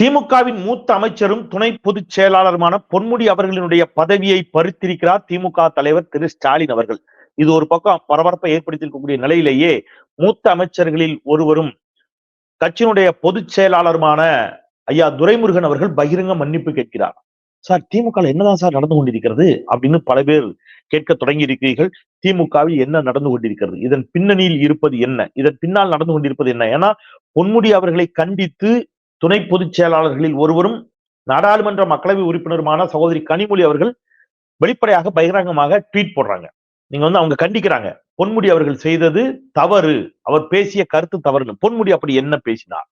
திமுகவின் மூத்த அமைச்சரும் துணை பொதுச் செயலாளருமான பொன்முடி அவர்களினுடைய பதவியை பறித்திருக்கிறார் திமுக தலைவர் திரு ஸ்டாலின் அவர்கள். இது ஒரு பக்கம் பரபரப்பை ஏற்படுத்தியிருக்கக்கூடிய நிலையிலேயே மூத்த அமைச்சர்களில் ஒருவரும் கட்சியினுடைய பொதுச் செயலாளருமான ஐயா துரைமுருகன் அவர்கள் பகிரங்க மன்னிப்பு கேட்கிறார். சார் திமுக என்னதான் சார் நடந்து கொண்டிருக்கிறது அப்படின்னு பல பேர் கேட்க தொடங்கி இருக்கிறீர்கள் திமுகவில் என்ன நடந்து கொண்டிருக்கிறது? இதன் பின்னணியில் இருப்பது என்ன? இதன் பின்னால் நடந்து கொண்டிருப்பது என்ன? ஏன்னா பொன்முடி அவர்களை கண்டித்து துணை பொதுச் செயலாளர்களில் ஒருவரும் நாடாளுமன்ற மக்களவை உறுப்பினருமான சகோதரி கனிமொழி அவர்கள் வெளிப்படையாக பகிரங்கமாக ட்வீட் போடுறாங்க. நீங்க வந்து அவங்க கண்டிக்கிறாங்க. பொன்முடி அவர்கள் செய்தது தவறு. அவர் பேசிய கருத்து தவறு பொன்முடி அப்படி என்ன பேசினார்?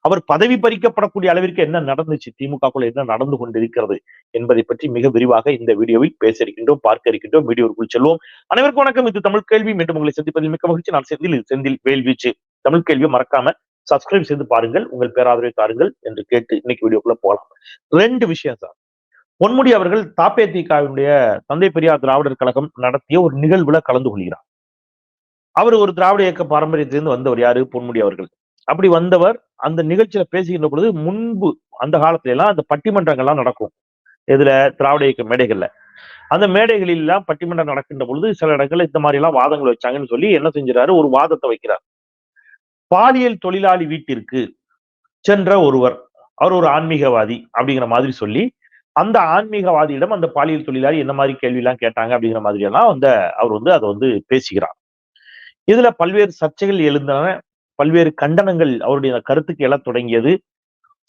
அவர் பதவி பறிக்கப்படக்கூடிய அளவிற்கு என்ன நடந்துச்சு? திமுகக்குள்ள என்ன நடந்து கொண்டிருக்கிறது என்பதை பற்றி மிக விரிவாக இந்த வீடியோவில் பேச இருக்கின்றோம் பார்க்க இருக்கின்றோம் வீடியோவுக்குள் செல்வோம். அனைவருக்கும் வணக்கம். இது தமிழ் கேள்வி. மீண்டும் உங்களை சந்திப்பதில் மிக்க மகிழ்ச்சி. நான் செந்தில். செந்தில் வேல்வீச்சு தமிழ் கேள்வியை மறக்காம சப்ஸ்கிரைப் செய்து பாருங்கள் உங்கள் பேராதரவை தாருங்கள் என்று கேட்டு இன்னைக்கு வீடியோக்குள்ள போகலாம் ரெண்டு விஷயம் சார் பொன்முடி அவர்கள் தாப்பேதிகாவினுடைய தந்தை பெரியார் திராவிடர் கழகம் நடத்திய ஒரு நிகழ்வுல கலந்து கொள்கிறார். அவர் ஒரு திராவிட இயக்க பாரம்பரியத்திலிருந்து வந்தவர் யாரு? பொன்முடி அவர்கள். அப்படி வந்தவர் அந்த நிகழ்ச்சியில பேசுகின்ற பொழுது முன்பு அந்த காலத்துல எல்லாம் அந்த பட்டிமன்றங்கள்லாம் நடக்கும். இதுல திராவிட இயக்க மேடைகள்ல. அந்த மேடைகளில் எல்லாம் பட்டிமன்றம் நடக்கின்ற பொழுது சில இடங்கள்ல இந்த மாதிரி எல்லாம் வாதங்கள் வச்சாங்கன்னு சொல்லி என்ன செஞ்சிறாரு ஒரு வாதத்தை வைக்கிறார். பாலியல் தொழிலாளி வீட்டிற்கு சென்ற ஒருவர். அவர் ஒரு ஆன்மீகவாதி அப்படிங்கிற மாதிரி சொல்லி அந்த ஆன்மீகவாதியிடம் அந்த பாலியல் தொழிலாளி என்ன மாதிரி கேள்வி எல்லாம் கேட்டாங்க அப்படிங்கிற மாதிரி எல்லாம் வந்து அவர் வந்து அதை வந்து பேசுகிறார். இதுல பல்வேறு சர்ச்சைகள் எழுந்தன. பல்வேறு கண்டனங்கள் அவருடைய கருத்துக்கு எழத் தொடங்கியது.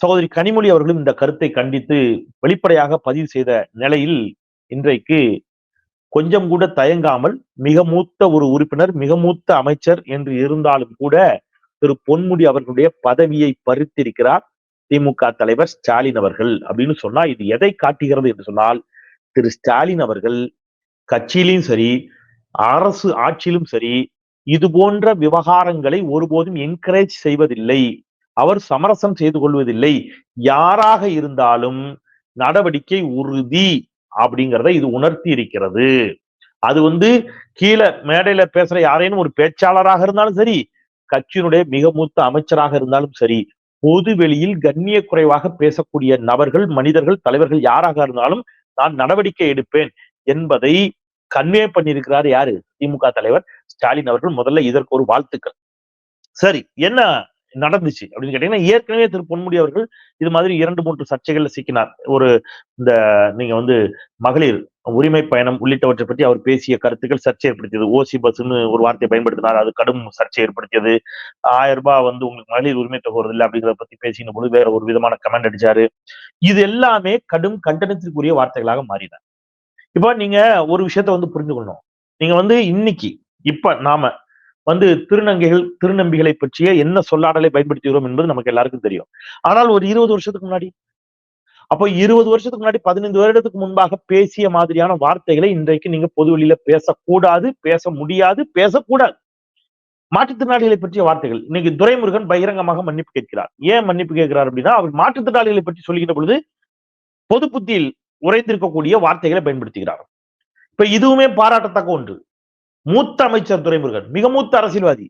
சகோதரி கனிமொழி அவர்களும் இந்த கருத்தை கண்டித்து வெளிப்படையாக பதிவு செய்த நிலையில் இன்றைக்கு கொஞ்சம் கூட தயங்காமல் மிக மூத்த ஒரு உறுப்பினர் மிக மூத்த அமைச்சர் என்று இருந்தாலும் கூட திரு பொன்முடி அவர்களுடைய பதவியை பறித்திருக்கிறார் திமுக தலைவர் ஸ்டாலின் அவர்கள் அப்படின்னு சொன்னா இது எதை காட்டுகிறது என்று சொன்னால் திரு ஸ்டாலின் அவர்கள் கட்சியிலும் சரி அரசு ஆட்சியிலும் சரி இது போன்ற விவகாரங்களை ஒருபோதும் என்கரேஜ் செய்வதில்லை. அவர் சமரசம் செய்து கொள்வதில்லை. யாராக இருந்தாலும் நடவடிக்கை உறுதி அப்படிங்கிறத இது உணர்த்தி இருக்கிறது. அது வந்து கீழே மேடையில பேசுற யாரேனும் ஒரு பேச்சாளராக இருந்தாலும் சரி கட்சியினுடைய மிக மூத்த அமைச்சராக இருந்தாலும் சரி பொது வெளியில் கண்ணிய குறைவாக பேசக்கூடிய நபர்கள் மனிதர்கள் தலைவர்கள் யாராக இருந்தாலும் நான் நடவடிக்கை எடுப்பேன் என்பதை கன்வே பண்ணியிருக்கிறார் யாரு? திமுக தலைவர் ஸ்டாலின் அவர்கள். முதல்ல இதற்கு ஒரு வாழ்த்துக்கள். சரி என்ன நடந்துச்சு அப்படின்னு கேட்டீங்கன்னா ஏற்கனவே திரு பொன்முடி அவர்கள் இது மாதிரி இரண்டு மூன்று சர்ச்சைகள்ல சிக்கினார். ஒரு இந்த நீங்க வந்து மகளிர் உரிமை பயணம் உள்ளிட்டவற்றை பற்றி அவர் பேசிய கருத்துக்கள் சர்ச்சை ஏற்படுத்தியது. ஓசி பஸ்ன்னு ஒரு வார்த்தையை பயன்படுத்தினார். அது கடும் சர்ச்சை ஏற்படுத்தியது. ஆயிரம் ரூபாய் வந்து உங்களுக்கு மகளிர் உரிமை தொகை வருது இல்லை அப்படிங்கிறத பத்தி பேசின பொழுது வேற ஒரு விதமான கமெண்ட் அடிச்சாரு. இது எல்லாமே கடும் கண்டனத்திற்குரிய வார்த்தைகளாக மாறின. இப்ப நீங்க ஒரு விஷயத்த வந்து புரிஞ்சுக்கணும். நீங்க வந்து இன்னைக்கு இப்ப நாம வந்து திருநங்கைகள் திருநம்பிகளை பற்றிய என்ன சொல்லாடலை பயன்படுத்துகிறோம் என்பது நமக்கு எல்லாருக்கும் தெரியும். ஆனால் ஒரு இருபது வருஷத்துக்கு முன்னாடி அப்போ இருபது வருஷத்துக்கு முன்னாடி பதினைந்து வருடத்துக்கு முன்பாக பேசிய மாதிரியான வார்த்தைகளை இன்றைக்கு நீங்க பொது வெளியில பேசக்கூடாது பேச முடியாது பேசக்கூடாது. மாற்றுத்திறனாளிகளை பற்றிய வார்த்தைகள். இன்னைக்கு துரைமுருகன் பகிரங்கமாக மன்னிப்பு கேட்கிறார். ஏன் மன்னிப்பு கேட்கிறார் அப்படின்னா அவர் மாற்றுத்திறனாளிகளை பற்றி சொல்லுகிற பொழுது பொது புத்தியில் உரைத்திருக்கக்கூடிய வார்த்தைகளை பயன்படுத்துகிறார். இப்ப இதுவுமே பாராட்டத்தக்க ஒன்று. மூத்த அமைச்சர் துரைமுருகன் மிக மூத்த அரசியல்வாதி.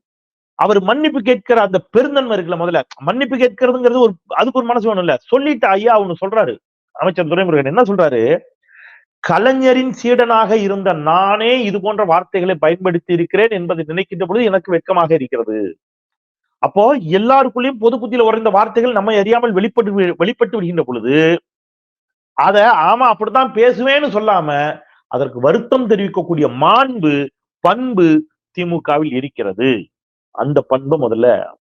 அவர் மன்னிப்பு கேட்கிற அந்த பெருந்தன்மை இருக்குல்ல முதல்ல. மன்னிப்பு கேட்கறதுங்கிறது ஒரு அதுக்கு ஒரு மனசு வேணும் இல்ல சொல்லிட்டு ஐயா ஒண்ணு சொல்றாரு. அமைச்சர் துரைமுருகன் என்ன சொல்றாரு? கலைஞரின் சீடனாக இருந்த நானே இது போன்ற வார்த்தைகளை பயன்படுத்தி இருக்கிறேன் என்பதை நினைக்கின்ற பொழுது எனக்கு வெட்கமாக இருக்கிறது. அப்போ எல்லாருக்குள்ளேயும் பொது புத்தியில உறைந்த வார்த்தைகள் நம்ம அறியாமல் வெளிப்பட்டு வெளிப்பட்டு விடுகின்ற பொழுது அத ஆமா அப்படித்தான் பேசுவேன்னு சொல்லாம அதற்கு வருத்தம் தெரிவிக்கக்கூடிய மாண்பு பண்பு திமுகவில் இருக்கிறது. அந்த பண்பை முதல்ல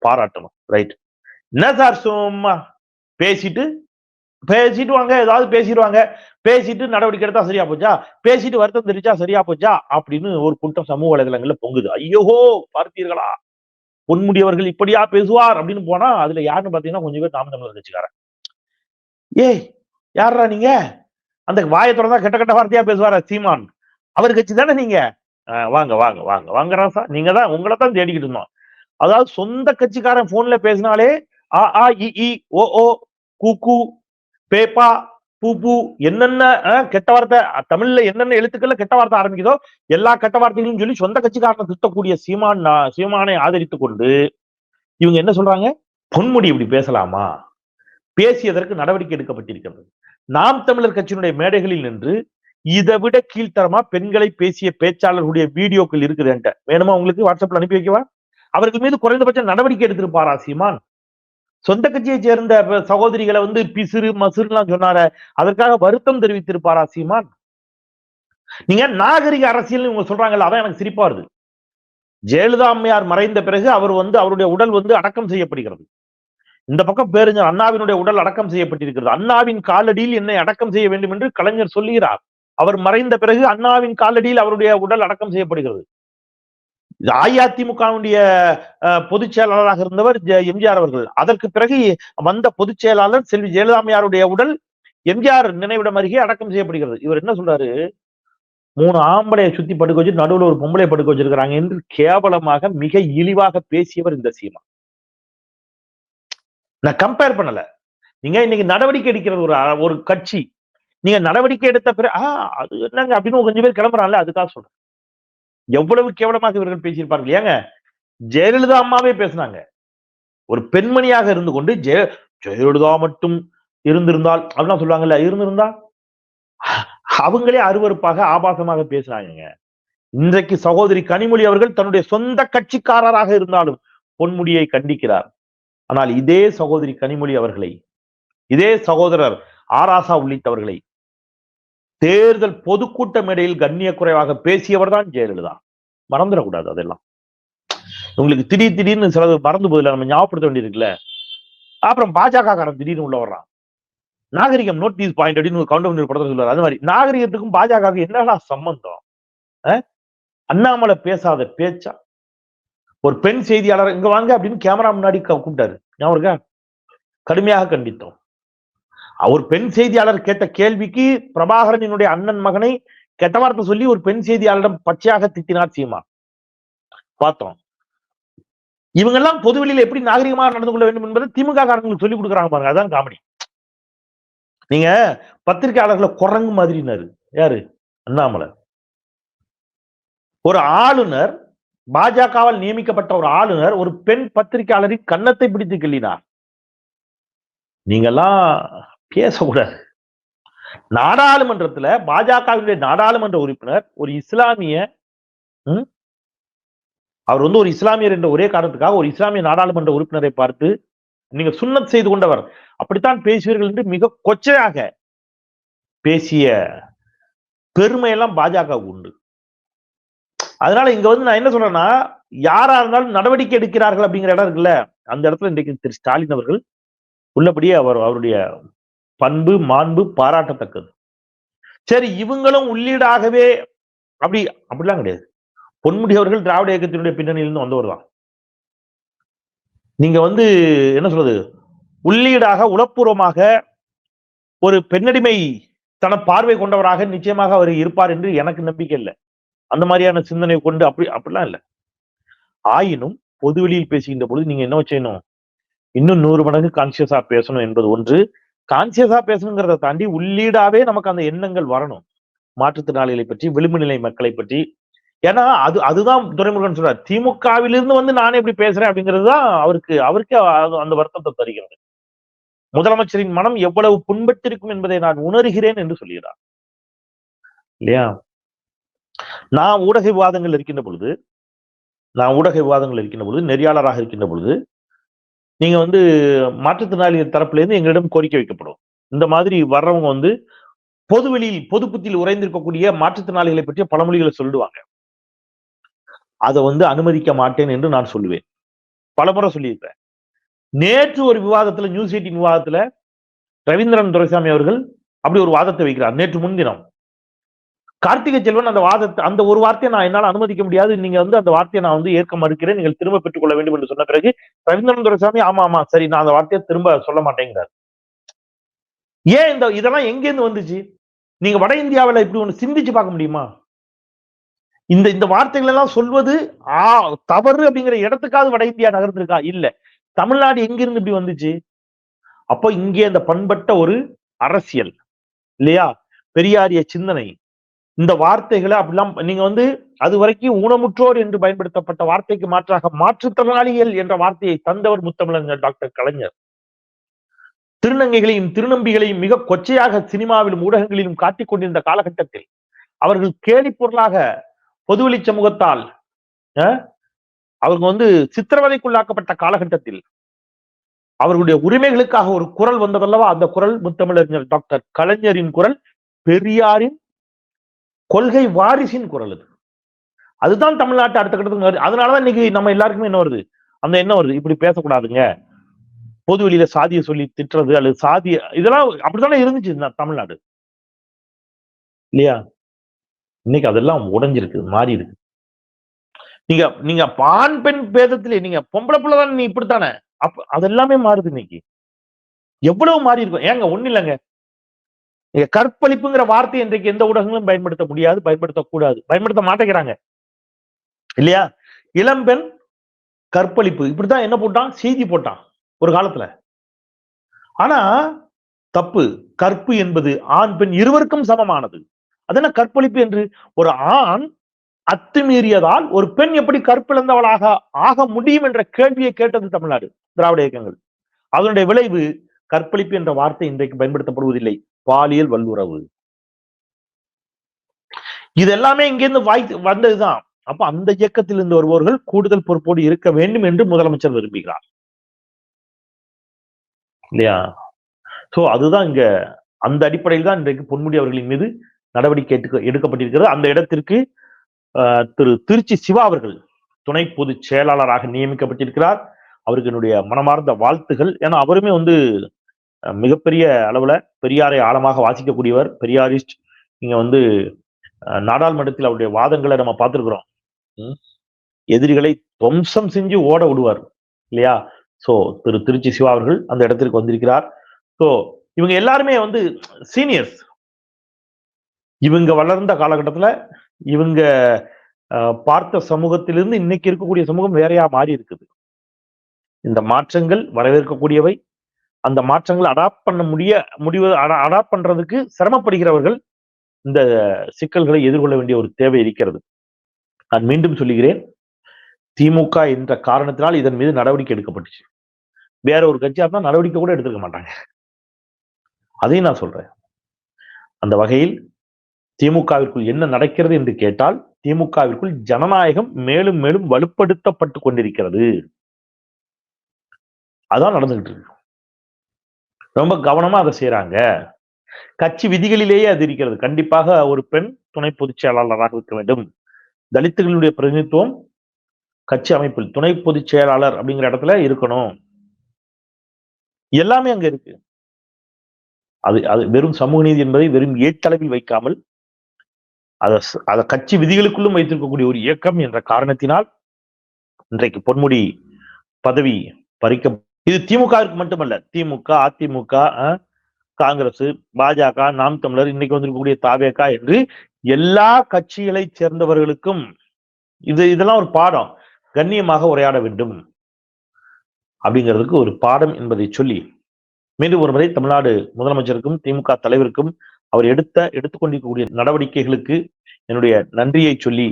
பாராட்டணும். ரைட் என்ன சார் சும்மா பேசிட்டு பேசிட்டு வாங்க ஏதாவது பேசிடுவாங்க. பேசிட்டு நடவடிக்கை எடுத்தா சரியா போச்சா? பேசிட்டு வருத்தம் தெரிஞ்சா சரியா போச்சா? அப்படின்னு ஒரு கூட்டம் சமூக வலைதளங்கள்ல பொங்குது. ஐயோஹோ பார்த்தீர்களா? பொன்முடியவர்கள் இப்படியா பேசுவார் அப்படின்னு போனா அதுல யாருன்னு பாத்தீங்கன்னா கொஞ்சம் பேர் நாம தமிழர் கட்சிக்காரன் ஏய் யாரா நீங்க? அந்த வாயத்தோட தான் கெட்ட கெட்ட வார்த்தையா பேசுவார சீமான்? அவர் கட்சி தானே நீங்க? வாங்க வாங்க வாங்க. வாங்க ராசா நீங்க தான் உங்களை தான் தேடிக்கிட்டு இருந்தோம். அதாவது சொந்த கட்சிக்காரன் போன்ல பேசினாலே ஆ ஆ இ ஓ ஓ கூ பேப்பா பூ பூ என்னென்ன கெட்ட வார்த்தை தமிழ்ல என்னென்ன எழுத்துக்கள்ல கெட்ட வார்த்தை ஆரம்பிக்குதோ எல்லா கெட்ட வார்த்தைகளையும் சொல்லி சொந்த கட்சிக்காரனை திட்டக்கூடிய சீமான் சீமானை ஆதரித்து கொண்டு இவங்க என்ன சொல்றாங்க? பொன்முடி இப்படி பேசலாமா? பேசியதற்கு நடவடிக்கை எடுக்கப்பட்டிருக்கிறது. நாம் தமிழர் கட்சியினுடைய மேடைகளில் நின்று இதை விட கீழ்த்தரமா பெண்களை பேசிய பேச்சாளர்களுடைய வீடியோக்கள் இருக்குது என்கிட்ட. வேணுமா உங்களுக்கு? வாட்ஸ்அப்ல அனுப்பி வைக்கவா? அவர்கள் மீது குறைந்தபட்ச நடவடிக்கை எடுத்திருப்பாரா சீமான்? சொந்த கட்சியை சேர்ந்த சகோதரிகளை வந்து பிசிறு மசுறுலாம் சொன்னார அதற்காக வருத்தம் தெரிவித்திருப்பாரா சீமான்? நீங்க நாகரிக அரசியல் இவங்க சொல்றாங்கல்ல அதான் எனக்கு சிரிப்பா வருது. ஜெயலலிதா அம்மையார் மறைந்த பிறகு அவர் வந்து அவருடைய உடல் வந்து அடக்கம் செய்யப்படுகிறது. இந்த பக்கம் பேருஞ்சர் அண்ணாவினுடைய உடல் அடக்கம் செய்யப்பட்டிருக்கிறது. அண்ணாவின் காலடியில் என்னை அடக்கம் செய்ய வேண்டும் என்று கலைஞர் சொல்லுகிறார். அவர் மறைந்த பிறகு அண்ணாவின் காலடியில் அவருடைய உடல் அடக்கம் செய்யப்படுகிறது. அஇஅதிமுகவுடைய பொதுச் செயலாளராக இருந்தவர் எம்ஜிஆர் அவர்கள். அதற்கு பிறகு வந்த பொதுச் செயலாளர் செல்வி ஜெயலலிதாமையாருடைய உடல் எம்ஜிஆர் நினைவிடம் அருகே அடக்கம் செய்யப்படுகிறது. இவர் என்ன சொல்றாரு? மூணு ஆம்பளையை சுத்தி படுக்க வச்சு நடுவில் ஒரு பொம்பளை படுக்க வச்சிருக்கிறாங்க என்று கேவலமாக மிக இழிவாக பேசியவர் இந்த சீமா. நான் கம்பேர் பண்ணல. நீங்க இன்னைக்கு நடவடிக்கை எடுக்கிறது ஒரு ஒரு கட்சி நீங்க நடவடிக்கை எடுத்த பிறகு ஆ அது என்னங்க? அப்படின்னு கொஞ்சம் பேர் கிளம்புறாங்கல்ல அதுக்காக சொல்றேன். எவ்வளவு கேவலமாக இவர்கள் பேசியிருப்பார்கள் ஏங்க? ஜெயலலிதா அம்மாவே பேசினாங்க. ஒரு பெண்மணியாக இருந்து கொண்டு ஜெய ஜெயலலிதா மட்டும் இருந்திருந்தால் அப்படின்னா சொல்லுவாங்கல்ல இருந்திருந்தா? அவங்களே அருவறுப்பாக ஆபாசமாக பேசுறாங்க இன்றைக்கு சகோதரி கனிமொழி அவர்கள் தன்னுடைய சொந்த கட்சிக்காரராக இருந்தாலும் பொன்முடியை கண்டிக்கிறார். ஆனால் இதே சகோதரி கனிமொழி அவர்களை இதே சகோதரர் ஆராசா உள்ளிட்டவர்களை தேர்தல் பொதுக்கூட்ட மேடையில் கண்ணிய குறைவாக பேசியவர் தான் ஜெயலலிதா. மறந்துடக்கூடாது அதெல்லாம். உங்களுக்கு திடீர் திடீர்னு சிலது மறந்து போதில்ல நம்ம ஞாபகப்படுத்த வேண்டியிருக்குல்ல. அப்புறம் பாஜக காரன் திடீர்னு உள்ள வர்றான். நாகரிகம் நோட்டீஸ் பாயிண்ட் அப்படின்னு கவுண்டர் கவுண்டர் படத்தில் சொல்லுவார். அது மாதிரி நாகரிகத்துக்கும் பாஜக என்னடா சம்பந்தம்? அண்ணாமலை பேசாத பேச்சா? ஒரு பெண் செய்தியாளர் இங்க வாங்க அப்படின்னு கேமரா முன்னாடி கூப்பிட்டாரு. ஞாபகம் கடுமையாக கண்டித்தோம். அவர் பெண் செய்தியாளர் கேட்ட கேள்விக்கு பிரபாகரனினுடைய அண்ணன் மகனை கெட்ட வார்த்தை சொல்லி ஒரு பெண் செய்தியாளரிடம் பச்சையாக திட்டினார் சீமா. பார்த்தோம். இவங்க எல்லாம் பொதுவெளியில் எப்படி நாகரிகமாக நடந்து கொள்ள வேண்டும் என்பதை திமுக காரங்களுக்கு சொல்லிக் கொடுக்குறாங்க பாருங்க. அதான் காமெடி. நீங்க பத்திரிகையாளர்களை குரங்கு மாதிரினாரு. யாரு? அண்ணாமலை. ஒரு ஆளுநர் பாஜகவால் நியமிக்கப்பட்ட ஒரு ஆளுநர் ஒரு பெண் பத்திரிகையாளரின் கன்னத்தை பிடித்து கிள்ளினார். நீங்கெல்லாம் பேசக்கூடாது. நாடாளுமன்றத்துல பாஜகவினுடைய நாடாளுமன்ற உறுப்பினர் ஒரு இஸ்லாமிய அவர் வந்து ஒரு இஸ்லாமியர் என்ற ஒரே காரணத்துக்காக ஒரு இஸ்லாமிய நாடாளுமன்ற உறுப்பினரை பார்த்து நீங்க சுண்ணத் செய்து கொண்டவர். அப்படித்தான் பேசுவீர்கள் என்று மிக கொச்சையாக பேசிய பெருமையெல்லாம் பாஜக உண்டு. அதனால இங்க வந்து நான் என்ன சொல்றேன்னா யாரா இருந்தாலும் நடவடிக்கை எடுக்கிறார்கள் அப்படிங்கிற இடம் இருக்குல்ல அந்த இடத்துல இன்றைக்கு திரு ஸ்டாலின் அவர்கள் உள்ளபடியே அவர் அவருடைய பண்பு மாண்பு பாராட்டத்தக்கது. சரி இவங்களும் உள்ளீடாகவே அப்படி அப்படிலாம் கிடையாது. பொன்முடி அவர்கள் திராவிட இயக்கத்தினுடைய பின்னணியிலிருந்து வந்தவர் தான். நீங்க வந்து என்ன சொல்றது? உள்ளீடாக உளப்பூர்வமாக ஒரு பெண்ணடிமை தன பார்வை கொண்டவராக நிச்சயமாக அவர் இருப்பார் என்று எனக்கு நம்பிக்கை இல்லை. அந்த மாதிரியான சிந்தனை கொண்டு அப்படி அப்படிலாம் இல்லை. ஆயினும் பொதுவெளியில் பேசுகின்ற பொழுது நீங்க என்ன செய்யணும்? இன்னும் நூறு மடங்கு கான்சியஸா பேசணும் என்பது ஒன்று. கான்சியஸா பேசணுங்கிறத தாண்டி உள்ளீடாவே நமக்கு அந்த எண்ணங்கள் வரணும். மாற்றுத்திறனாளிகளை பற்றி விளிம்பு நிலை மக்களை பற்றி. ஏன்னா அது அதுதான் துரைமுருகன் சொல்றார். திமுகவிலிருந்து வந்து நானே இப்படி பேசுறேன் அப்படிங்கிறது தான் அவருக்கு அவருக்கே அந்த வருத்தத்தை தருகிறது. முதலமைச்சரின் மனம் எவ்வளவு புண்பட்டிருக்கும் என்பதை நான் உணர்கிறேன் என்று சொல்லுகிறார் இல்லையா? நான் ஊடக விவாதங்கள் இருக்கின்ற பொழுது நான் ஊடக விவாதங்கள் இருக்கின்ற பொழுது நெறியாளராக இருக்கின்ற பொழுது நீங்க வந்து மாற்றுத்திறனாளிகள் தரப்புல இருந்து எங்களிடம் கோரிக்கை வைக்கப்படும். இந்த மாதிரி வர்றவங்க வந்து பொதுவெளியில் பொது புத்தியில் உறைந்திருக்கக்கூடிய மாற்றுத்திறனாளிகளை பற்றிய பழமொழிகளை சொல்லிடுவாங்க அதை வந்து அனுமதிக்க மாட்டேன் என்று நான் சொல்லுவேன். பலமுறை சொல்லியிருக்கிறேன். நேற்று ஒரு விவாதத்துல நியூஸ் எயிட்டின் விவாதத்துல ரவீந்திரன் துரைசாமி அவர்கள் அப்படி ஒரு வாதத்தை வைக்கிறார். நேற்று முன்தினம். கார்த்திகை செல்வன் அந்த வாதத்தை அந்த ஒரு வார்த்தையை நான் என்னால் அனுமதிக்க முடியாது. நீங்க வந்து அந்த வார்த்தையை நான் வந்து ஏற்க மறுக்கிறேன். நீங்கள் திரும்ப பெற்றுக்கொள்ள வேண்டும் என்று சொன்ன பிறகு ரவீந்திரன் துரைசாமி ஆமா ஆமா சரி நான் அந்த வார்த்தையை திரும்ப சொல்ல மாட்டேங்கிறார். ஏன் இந்த இதெல்லாம் எங்கேருந்து வந்துச்சு? நீங்க வட இந்தியாவில் இப்படி ஒண்ணு சிந்திச்சு பார்க்க முடியுமா? இந்த இந்த வார்த்தைகள் எல்லாம் சொல்வது ஆ தவறு அப்படிங்கிற இடத்துக்காவது வட இந்தியா நகர்ந்திருக்கா? இல்ல. தமிழ்நாடு எங்கிருந்து இப்படி வந்துச்சு? அப்போ இங்கே அந்த பண்பட்ட ஒரு அரசியல் இல்லையா? பெரியாரிய சிந்தனை இந்த வார்த்தைகளை அப்படிலாம் நீங்க வந்து அது வரைக்கும் ஊனமுற்றோர் என்று பயன்படுத்தப்பட்ட வார்த்தைக்கு மாற்றாக மாற்றுத்திறனாளிகள் என்ற வார்த்தையை தந்தவர் முத்தமிழர் டாக்டர் கலைஞர். திருநங்கைகளையும் திருநம்பிகளையும் மிக கொச்சையாக சினிமாவிலும் ஊடகங்களிலும் காட்டிக் கொண்டிருந்த காலகட்டத்தில் அவர்கள் கேலி பொருளாக பொதுவெளி சமூகத்தால் அஹ், அவங்க வந்து சித்திரவதைக்குள்ளாக்கப்பட்ட காலகட்டத்தில் அவர்களுடைய உரிமைகளுக்காக ஒரு குரல் வந்ததல்லவா? அந்த குரல் முத்தமிழறிஞர் டாக்டர் கலைஞரின் குரல் பெரியாரின் கொள்கை வாரிசின் குரல் அது. அதுதான் தமிழ்நாட்டு அடுத்த கட்டத்துக்கு வருது. அதனாலதான் இன்னைக்கு நம்ம எல்லாருக்குமே என்ன வருது? அந்த என்ன வருது. இப்படி பேசக்கூடாதுங்க. பொது வெளியில சாதியை சொல்லி திட்டுறது அல்லது சாதிய இதெல்லாம் அப்படித்தானே இருந்துச்சு இந்த தமிழ்நாடு? இல்லையா? இன்னைக்கு அதெல்லாம் உடைஞ்சிருக்கு மாறி இருக்கு நீங்க நீங்க ஆண் பெண் பேதத்திலே நீங்க பொம்பளை பிள்ளை தானே நீ இப்படித்தானே? அப்ப அதெல்லாமே மாறுது இன்னைக்கு. எவ்வளவு மாறி இருக்கும் ஏங்க ஒண்ணு இல்லைங்க. நீங்க கற்பழிப்புங்கிற வார்த்தை இன்றைக்கு எந்த ஊடகங்களும் பயன்படுத்த முடியாது பயன்படுத்தக்கூடாது பயன்படுத்த மாட்டேங்கிறாங்க. இல்லையா? இளம்பெண் கற்பழிப்பு. இப்படித்தான் என்ன போட்டான்? செய்தி போட்டான் ஒரு காலத்துல. ஆனா தப்பு. கற்பு என்பது ஆண் பெண் இருவருக்கும் சமமானது. அது என்ன கற்பழிப்பு என்று? ஒரு ஆண் அத்துமீறியதால் ஒரு பெண் எப்படி கற்பிழந்தவளாக ஆக முடியும் என்ற கேள்வியை கேட்டது தமிழ்நாடு திராவிட இயக்கங்கள். அதனுடைய விளைவு கற்பழிப்பு என்ற வார்த்தை இன்றைக்கு பயன்படுத்தப்படுவதில்லை. பாலியல் வல்லுறவு. இது எல்லாமே இங்கிருந்து வாய் வந்ததுதான். அப்ப அந்த இயக்கத்தில் இருந்து வருபவர்கள் கூடுதல் பொறுப்போடு இருக்க வேண்டும் என்று முதலமைச்சர் விரும்புகிறார். இல்லையா? சோ அதுதான் இங்க அந்த அடிப்படையில் தான் இன்றைக்கு பொன்முடி அவர்களின் மீது நடவடிக்கை எடுக்க எடுக்கப்பட்டிருக்கிறது. அந்த இடத்திற்கு திரு திருச்சி சிவா அவர்கள் துணை பொதுச் செயலாளராக நியமிக்கப்பட்டிருக்கிறார். அவருக்கு என்னுடைய மனமார்ந்த வாழ்த்துகள். ஏன்னா அவருமே வந்து மிகப்பெரிய அளவுல பெரியாரை ஆழமாக வாசிக்கக்கூடியவர் பெரியாரிஸ்ட். நீங்க வந்து நாடாளுமன்றத்தில் அவருடைய வாதங்களை நம்ம பார்த்திருக்கிறோம். எதிரிகளை துவம்சம் செஞ்சு ஓட விடுவார் இல்லையா? சோ திரு திருச்சி சிவா அவர்கள் அந்த இடத்திற்கு வந்திருக்கிறார். சோ இவங்க எல்லாருமே வந்து சீனியர்ஸ். இவங்க வளர்ந்த காலகட்டத்துல இவங்க அஹ், பார்த்த சமூகத்திலிருந்து இன்னைக்கு இருக்கக்கூடிய சமூகம் வேறையா மாறி இருக்குது இந்த மாற்றங்கள் வரவேற்கக்கூடியவை அந்த மாற்றங்களை அடாப்ட் பண்ண முடிய முடிவு அடாப்ட் பண்றதுக்கு சிரமப்படுகிறவர்கள் இந்த சிக்கல்களை எதிர்கொள்ள வேண்டிய ஒரு தேவை இருக்கிறது. நான் மீண்டும் சொல்லுகிறேன் திமுக என்ற காரணத்தினால் இதன் மீது நடவடிக்கை எடுக்கப்பட்டுச்சு. வேற ஒரு கட்சியா இருந்தால் நடவடிக்கை கூட எடுத்துக்க மாட்டாங்க. அதையும் நான் சொல்றேன். அந்த வகையில் திமுகவிற்குள் என்ன நடக்கிறது என்று கேட்டால் திமுகவிற்குள் ஜனநாயகம் மேலும் மேலும் வலுப்படுத்தப்பட்டு கொண்டிருக்கிறது. அதான் நடந்துகிட்டு இருக்கு. ரொம்ப கவனமா அதை செய்யறாங்க கட்சி விதிகளிலேயே அது இருக்கிறது. கண்டிப்பாக ஒரு பெண் துணை பொதுச் செயலாளராக இருக்க வேண்டும். தலித்துகளுடைய பிரதிநிதித்துவம் கட்சி அமைப்பில் துணை பொதுச் செயலாளர் அப்படிங்கிற இடத்துல இருக்கணும். எல்லாமே அங்க இருக்கு. அது அது வெறும் சமூக நீதி என்பதை வெறும் ஏற்றளவில் வைக்காமல் அதை அதை கட்சி விதிகளுக்குள்ளும் வைத்திருக்கக்கூடிய ஒரு இயக்கம் என்ற காரணத்தினால் இன்றைக்கு பொன்முடி பதவி பறிக்க இது திமுகவிற்கு மட்டுமல்ல திமுக அதிமுக காங்கிரஸ் பாஜக நாம் தமிழர் இன்னைக்கு வந்திருக்கக்கூடிய தாவேகா என்று எல்லா கட்சிகளைச் சேர்ந்தவர்களுக்கும் இது இதெல்லாம் ஒரு பாடம். கண்ணியமாக உரையாட வேண்டும். அப்படிங்கிறதுக்கு ஒரு பாடம் என்பதை சொல்லி மீண்டும் ஒரு முறை தமிழ்நாடு முதலமைச்சருக்கும் திமுக தலைவருக்கும் அவர் எடுத்த எடுத்துக்கொண்டிருக்கக்கூடிய நடவடிக்கைகளுக்கு என்னுடைய நன்றியை சொல்லி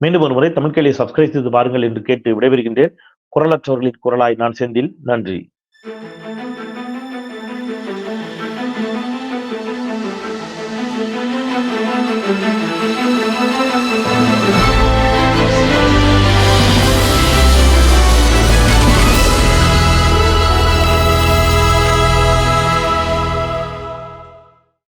மீண்டும் ஒரு முறை தமிழ்கேளியை சப்ஸ்கிரைப் செய்து பாருங்கள் என்று கேட்டு விடைபெறுகின்றேன். குரலற்றவர்களின் குரலாய் நான் செந்தில். நன்றி.